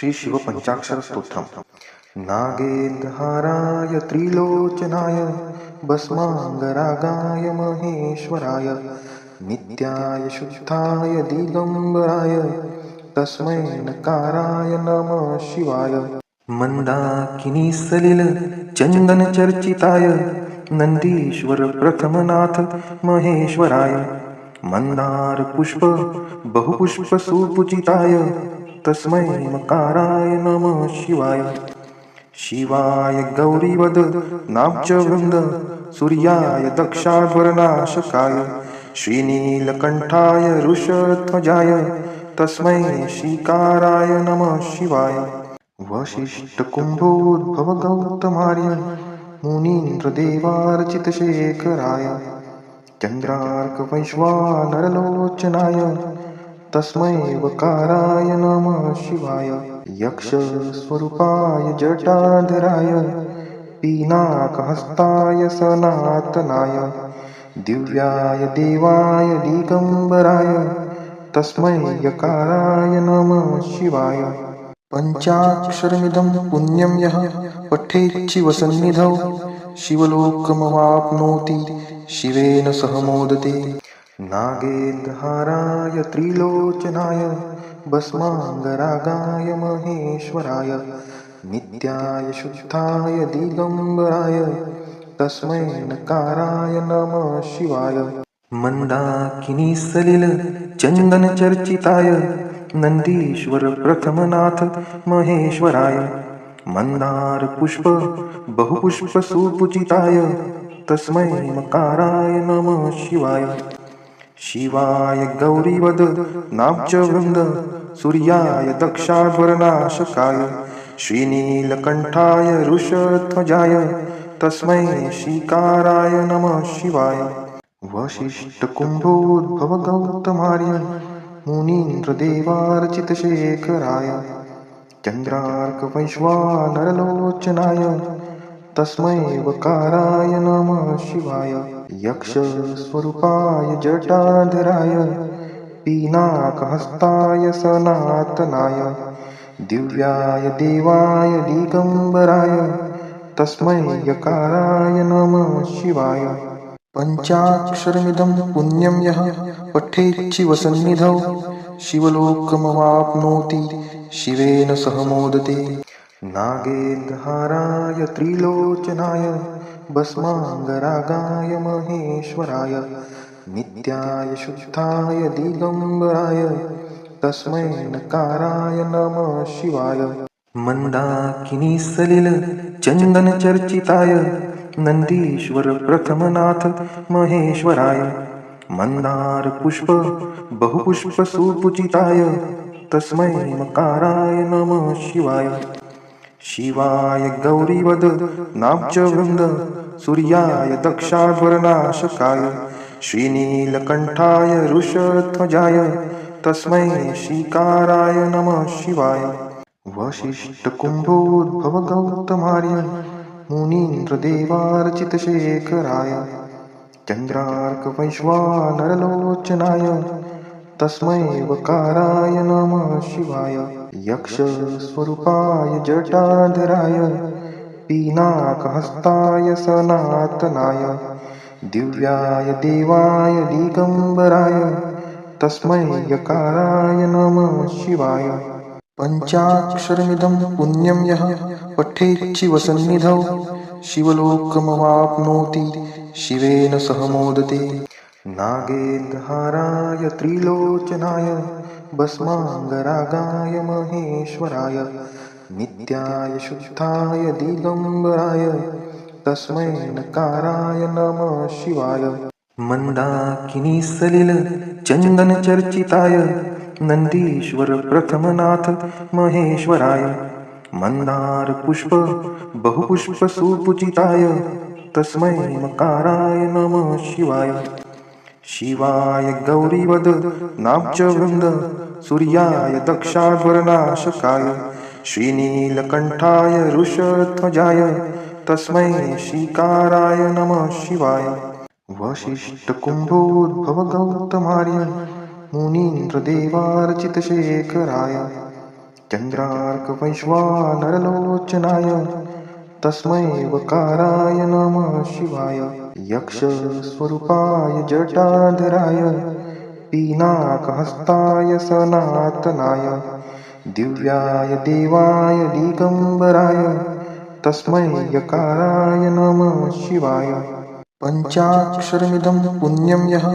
श्रीशिवपञ्चाक्षरस्तोत्रम्। नागेन्द्रहाराय त्रिलोचनाय, भस्माङ्गरागाय महेश्वराय, नित्याय शुद्धाय दिगम्बराय, तस्मै नकाराय नमः शिवाय। मन्दाकिनीसलिल चन्दनचर्चिताय, नन्दीश्वरप्रथमनाथ महेश्वराय मन्दारपुष्प बहुपुष्पसुपूजिताय तस्मै मकाराय नमः शिवाय। शिवाय गौरीवद नाब्जवृन्द सूर्याय दक्षाध्वरनाशकाय श्रीनीलकण्ठाय ऋषध्वजाय तस्मै श्रीकाराय नमः शिवाय। वसिष्ठकुम्भोद्भवगौतमार्य मुनीन्द्रदेवार्चितशेखराय चन्द्रार्कवैश्वानरलोचनाय तस्मै वकाराय नमः शिवाय। यक्षस्वरूपाय जटाधराय पीनाकहस्ताय सनातनाय दिव्याय देवाय दिगम्बराय तस्मै यकाराय नमः शिवाय। पञ्चाक्षरमिदं पुण्यं यः पठेच्छिवसन्निधौ शिवलोकमवाप्नोति शिवेन सह मोदते नागेन्द्रहाराय त्रिलोचनाय भस्माङ्गरागाय महेश्वराय नित्याय शुद्धाय दिगम्बराय तस्मै नकाराय नमः शिवाय। मन्दाकिनीसलिल चन्दनचर्चिताय नन्दीश्वरप्रथमनाथ महेश्वराय मन्दारपुष्प बहुपुष्पसुपूजिताय तस्मै मकाराय नमः शिवाय शिवाय गौरीवद नाब्जवृन्द सूर्याय दक्षाध्वरनाशकाय श्रीनीलकण्ठाय ऋषध्वजाय तस्मै श्रीकाराय नमः शिवाय। वसिष्ठकुम्भोद्भवगौतमार्य मुनीन्द्रदेवार्चितशेखराय चन्द्रार्कवैश्वानरलोचनाय तस्मै वकाराय नमः शिवाय। यक्षस्वरूपाय जटाधराय पीनाकहस्ताय सनातनाय दिव्याय देवाय दिगम्बराय तस्मै यकाराय नमः शिवाय। पञ्चाक्षरमिदं पुण्यं यः पठेच्छिवसन्निधौ शिवलोकमवाप्नोति शिवेन सह मोदते नागेन्द्रहाराय त्रिलोचनाय भस्माङ्गरागाय महेश्वराय नित्याय शुद्धाय दिगम्बराय तस्मै नकाराय नमः शिवाय। मन्दाकिनीसलिल चन्दनचर्चिताय नन्दीश्वरप्रथमनाथ महेश्वराय मन्दारपुष्प बहुपुष्पसुपूजिताय तस्मै मकाराय नमः शिवाय शिवाय गौरीवद नाब्जवृन्द सूर्याय दक्षाध्वरनाशकाय श्रीनीलकण्ठाय ऋषध्वजाय तस्मै श्रीकाराय नमः शिवाय। वसिष्ठकुम्भोद्भवगौतमार्य मुनीन्द्रदेवार्चितशेखराय चन्द्रार्कवैश्वानरलोचनाय तस्मै वकाराय नमः शिवाय यक्षस्वरूपाय जटाधराय पीनाकहस्ताय सनातनाय दिव्याय देवाय दिगम्बराय तस्मै यकाराय नमः शिवाय। पञ्चाक्षरमिदं पुण्यं यः पठेच्छिवसन्निधौ शिवलोकमवाप्नोति शिवेन सह मोदते नागेन्द्रहाराय त्रिलोचनाय भस्माङ्गरागाय महेश्वराय नित्याय शुद्धाय दिगम्बराय तस्मै नकाराय नमः शिवाय। मन्दाकिनीसलिल चन्दनचर्चिताय नन्दीश्वरप्रथमनाथ महेश्वराय मन्दारपुष्प बहुपुष्पसुपूजिताय तस्मै मकाराय नमः शिवाय शिवाय गौरीवद नाब्जवृन्द सूर्याय दक्षाध्वरनाशकाय श्रीनीलकण्ठाय ऋषध्वजाय तस्मै श्रीकाराय नमः शिवाय। वसिष्ठकुम्भोद्भवगौतमार्य मुनीन्द्रदेवार्चितशेखराय चन्द्रार्कवैश्वानरलोचनाय तस्मै वकाराय नमः शिवाय यक्षस्वरूपाय जटाधराय पीनाकहस्ताय सनातनाय दिव्याय देवाय दिगम्बराय तस्मै यकाराय नमः शिवाय। पञ्चाक्षरमिदं पुण्यं यः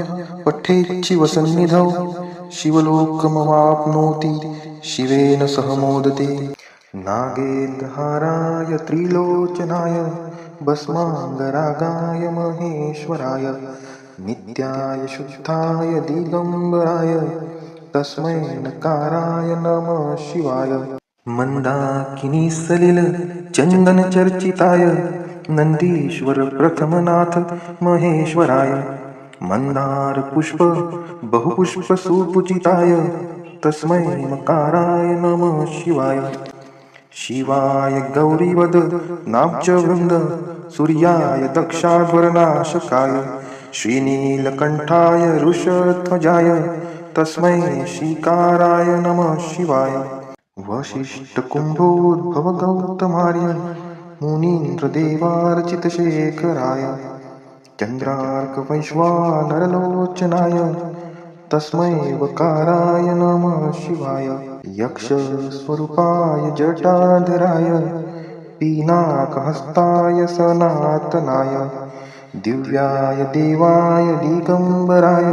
पठेच्छिवसन्निधौ शिवलोकमवाप्नोति शिवेन सह मोदते नागेन्द्रहाराय त्रिलोचनाय भस्माङ्गरागाय महेश्वराय नित्याय शुद्धाय दिगम्बराय तस्मै नकाराय नमः शिवाय। मन्दाकिनीसलिल चन्दनचर्चिताय नन्दीश्वर प्रथमनाथ महेश्वराय मन्दारपुष्प बहुपुष्पसुपूजिताय तस्मै मकाराय नमः शिवाय शिवाय गौरीवद नाब्जवृन्द सूर्याय दक्षाध्वरनाशकाय श्रीनीलकण्ठाय ऋषध्वजाय तस्मै श्रीकाराय नमः शिवाय। वसिष्ठकुम्भोद्भवगौतमार्य मुनीन्द्रदेवार्चितशेखराय चन्द्रार्कवैश्वानरलोचनाय तस्मै वकाराय नमः शिवाय। यक्षस्वरूपाय जटाधराय पीनाकहस्ताय सनातनाय दिव्याय देवाय दिगम्बराय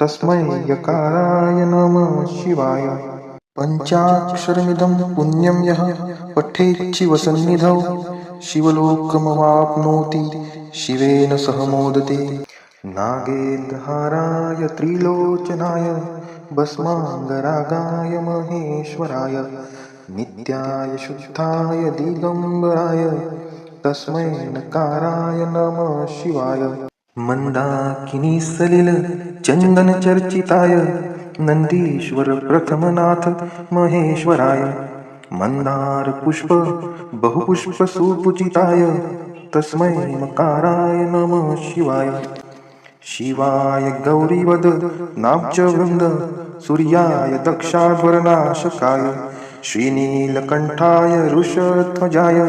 तस्मै यकाराय नमः शिवाय। पञ्चाक्षरमिदं पुण्यं यः पठेच्छिवसन्निधौ शिवलोकमवाप्नोति शिवेन सह मोदते नागेन्द्रहाराय त्रिलोचनाय, भस्माङ्गरागाय महेश्वराय, नित्याय शुद्धाय दिगम्बराय, तस्मै नकाराय नमः शिवाय। मन्दाकिनीसलिल चन्दनचर्चिताय नन्दीश्वर प्रथमनाथ महेश्वराय मन्दारपुष्प बहुपुष्पसुपूजिताय तस्मै मकाराय नमः शिवाय। शिवाय गौरीवद नाब्जवृन्द सूर्याय दक्षाध्वरनाशकाय श्रीनीलकण्ठाय ऋषध्वजाय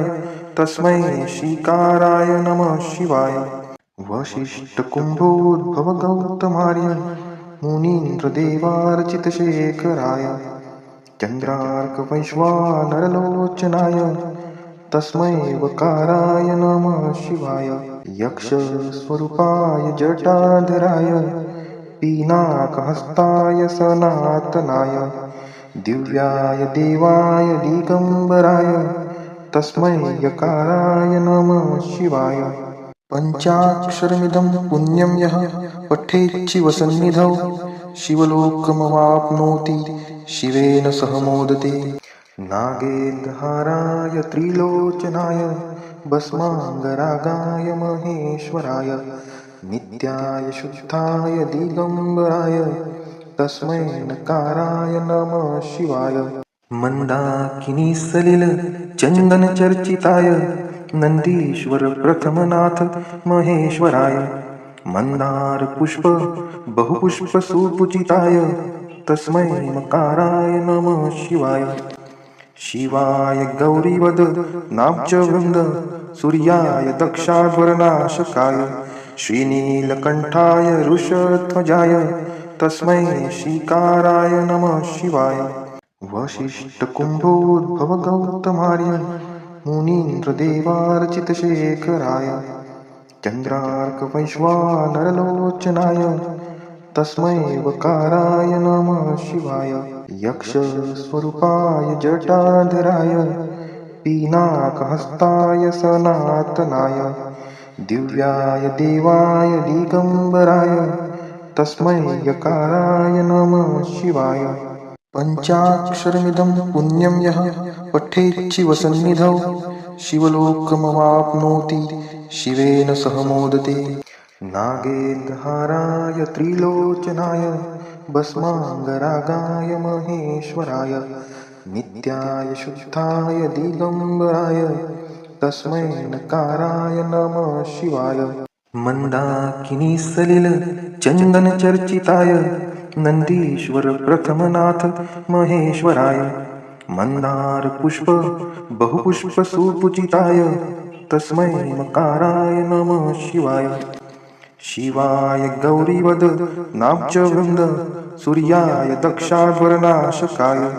तस्मै श्रीकाराय नमः शिवाय। वसिष्ठकुम्भोद्भवगौतमार्य मुनीन्द्रदेवार्चितशेखराय चन्द्रार्कवैश्वानरलोचनाय तस्मै वकाराय नमः शिवाय यक्षस्वरूपाय जटाधराय पीनाकहस्ताय सनातनाय दिव्याय देवाय दिगम्बराय तस्मै यकाराय नमः शिवाय। पञ्चाक्षरमिदं पुण्यं यः पठेच्छिवसन्निधौ शिवलोकमवाप्नोति शिवेन सह मोदते नागेन्द्रहाराय त्रिलोचनाय, भस्माङ्गरागाय महेश्वराय, नित्याय शुद्धाय दिगम्बराय, तस्मै नकाराय नमः शिवाय। मन्दाकिनीसलिल चन्दनचर्चिताय नन्दीश्वर प्रथमनाथ महेश्वराय मन्दारपुष्प बहुपुष्पसुपूजिताय तस्मै मकाराय नमः शिवाय। शिवाय गौरीवद नाब्जवृन्द सूर्याय दक्षाध्वरनाशकाय श्रीनीलकण्ठाय ऋषध्वजाय तस्मै श्रीकाराय नमः शिवाय। वसिष्ठकुम्भोद्भवगौतमार्य मुनीन्द्रदेवार्चितशेखराय चन्द्रार्कवैश्वानरलोचनाय तस्मै वकाराय नमः शिवाय। यक्षस्वरूपाय जटाधराय पीनाकहस्ताय सनातनाय दिव्याय देवाय दिगम्बराय तस्मै यकाराय नमः शिवाय। पञ्चाक्षरमिदं पुण्यं यः पठेच्छिवसन्निधौ शिवलोकमवाप्नोति शिवेन सह मोदते नागेन्द्रहाराय त्रिलोचनाय भस्माङ्गरागाय महेश्वराय नित्याय शुद्धाय दिगम्बराय तस्मै नकाराय नमः शिवाय। मन्दाकिनीसलिल चन्दनचर्चिताय नन्दीश्वर प्रथमनाथ महेश्वराय मन्दारपुष्प बहुपुष्पसुपूजिताय तस्मै मकाराय नमः शिवाय शिवाय गौरीवद नाब्जवृन्द सूर्याय दक्षाध्वरनाशकाय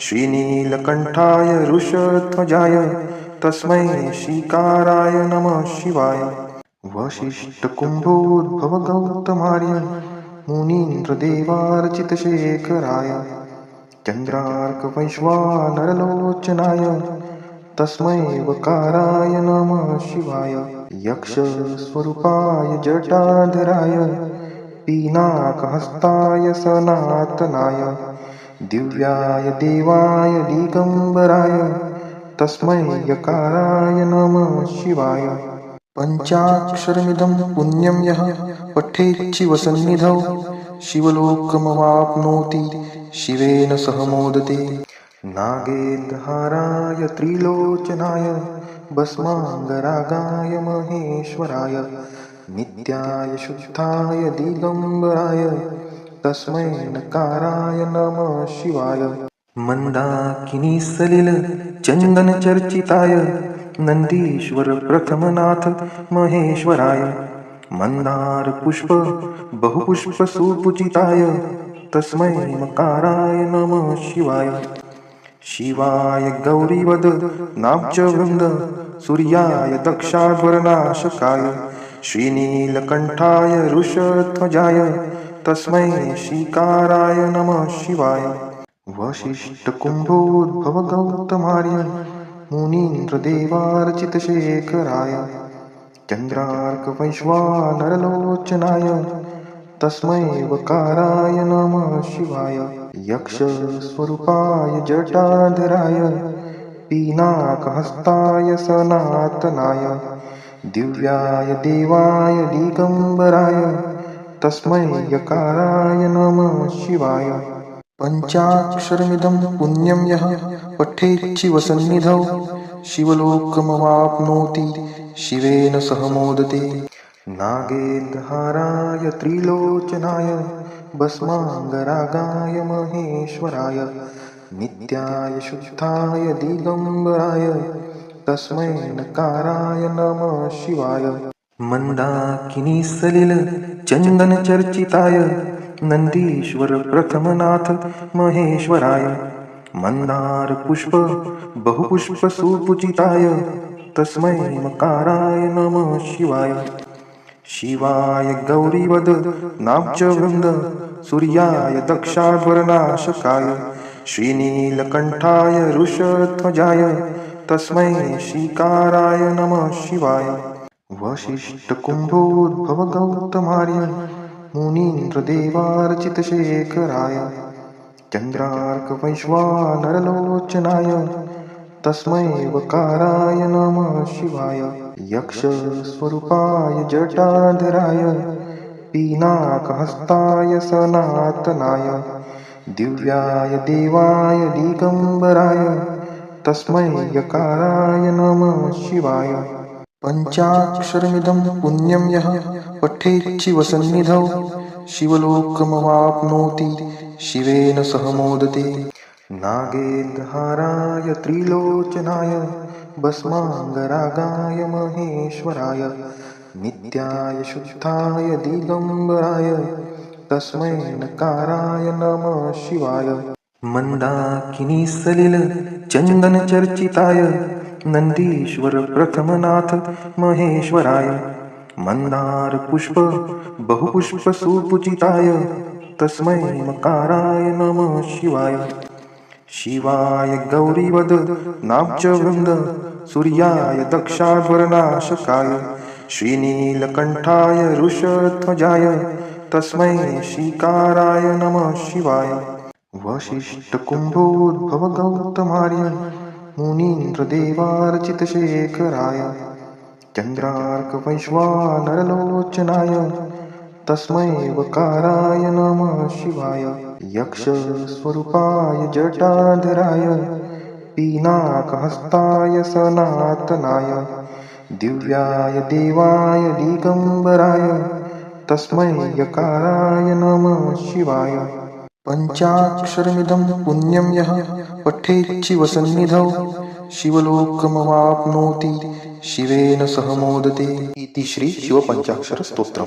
श्रीनीलकण्ठाय ऋषध्वजाय तस्मै श्रीकाराय नमः शिवाय। वसिष्ठकुम्भोद्भवगौतमार्य मुनीन्द्रदेवार्चितशेखराय चन्द्रार्कवैश्वानरलोचनाय तस्मै वकाराय नमः शिवाय। यक्षस्वरूपाय जटाधराय पीनाकहस्ताय सनातनाय दिव्याय देवाय दिगम्बराय तस्मै यकाराय नमः शिवाय। पञ्चाक्षरमिदं पुण्यं यः पठेच्छिवसन्निधौ शिवलोकमवाप्नोति शिवेन सह मोदते नागेन्द्रहाराय त्रिलोचनाय, भस्माङ्गरागाय महेश्वराय, नित्याय शुद्धाय दिगम्बराय, तस्मै नकाराय नमः शिवाय। मन्दाकिनीसलिलचन्दनचर्चिताय नन्दीश्वरप्रथमनाथ महेश्वराय मन्दारपुष्प बहुपुष्पसुपूजिताय तस्मै मकाराय नमः शिवाय। शिवाय गौरीवद नाब्जवृन्द सूर्याय दक्षाध्वरनाशकाय श्रीनीलकण्ठाय ऋषध्वजाय तस्मै श्रीकाराय नमः शिवाय। वसिष्ठकुम्भोद्भवगौतमार्य मुनीन्द्रदेवार्चितशेखराय चन्द्रार्कवैश्वानरलोचनाय तस्मै वकाराय नमः शिवाय। यक्षस्वरूपाय जटाधराय पीनाकहस्ताय सनातनाय दिव्याय देवाय दिगम्बराय तस्मै यकाराय नमः शिवाय। पञ्चाक्षरमिदं पुण्यं यः पठेच्छिवसन्निधौ शिवलोकमवाप्नोति शिवेन सह मोदते नागेन्द्रहाराय त्रिलोचनाय, भस्माङ्गरागाय महेश्वराय, नित्याय शुद्धाय दिगम्बराय, तस्मै नकाराय नमः शिवाय। मन्दाकिनीसलिलचन्दनचर्चिताय नन्दीश्वरप्रथमनाथ महेश्वराय मन्दारपुष्प बहुपुष्पसुपूजिताय तस्मै मकाराय नमः शिवाय। शिवाय गौरीवद नाब्जवृन्द सूर्याय दक्षाध्वरनाशकाय श्रीनीलकण्ठाय ऋषध्वजाय तस्मै श्रीकाराय नमः शिवाय। वसिष्ठकुम्भोद्भवगौतमार्य मुनीन्द्रदेवार्चितशेखराय चन्द्रार्कवैश्वानरलोचनाय तस्मै वकाराय नमः शिवाय। यक्षस्वरूपाय जटाधराय पीनाकहस्ताय सनातनाय दिव्याय देवाय दिगम्बराय तस्मै यकाराय नमः शिवाय। पञ्चाक्षरमिदं पुण्यं यः पठेच्छिवसन्निधौ शिवलोकमवाप्नोति शिवेन सह मोदते नागेन्द्रहाराय त्रिलोचनाय भस्माङ्गरागाय महेश्वराय नित्याय शुद्धाय दिगम्बराय तस्मै नकाराय नमः शिवाय। मन्दाकिनीसलिलचन्दनचर्चिताय नन्दीश्वरप्रथमनाथ महेश्वराय मन्दारपुष्प बहुपुष्पसुपूजिताय तस्मै मकाराय नमः शिवाय शिवाय गौरीवद नाब्जवृन्द सूर्याय दक्षाध्वरनाशकाय श्रीनीलकण्ठाय ऋषध्वजाय तस्मै श्रीकाराय नमः शिवाय। वसिष्ठकुम्भोद्भवगौतमार्य मुनीन्द्रदेवार्चितशेखराय चन्द्रार्कवैश्वानरलोचनाय तस्मै वकाराय शिवाय। यक्षस्वरूपाय जटाधराय पीनाकहस्ताय सनातनाय, दिव्याय देवाय दिगम्बराय तस्मै यकाराय नमः शिवाय। पञ्चाक्षरमिदं पुण्यं यः पठेच्छिवसन्निधौ, शिवलोकमवाप्नोति, शिवेन सह मोदते इति श्रीशिवपञ्चाक्षरस्तोत्रम्।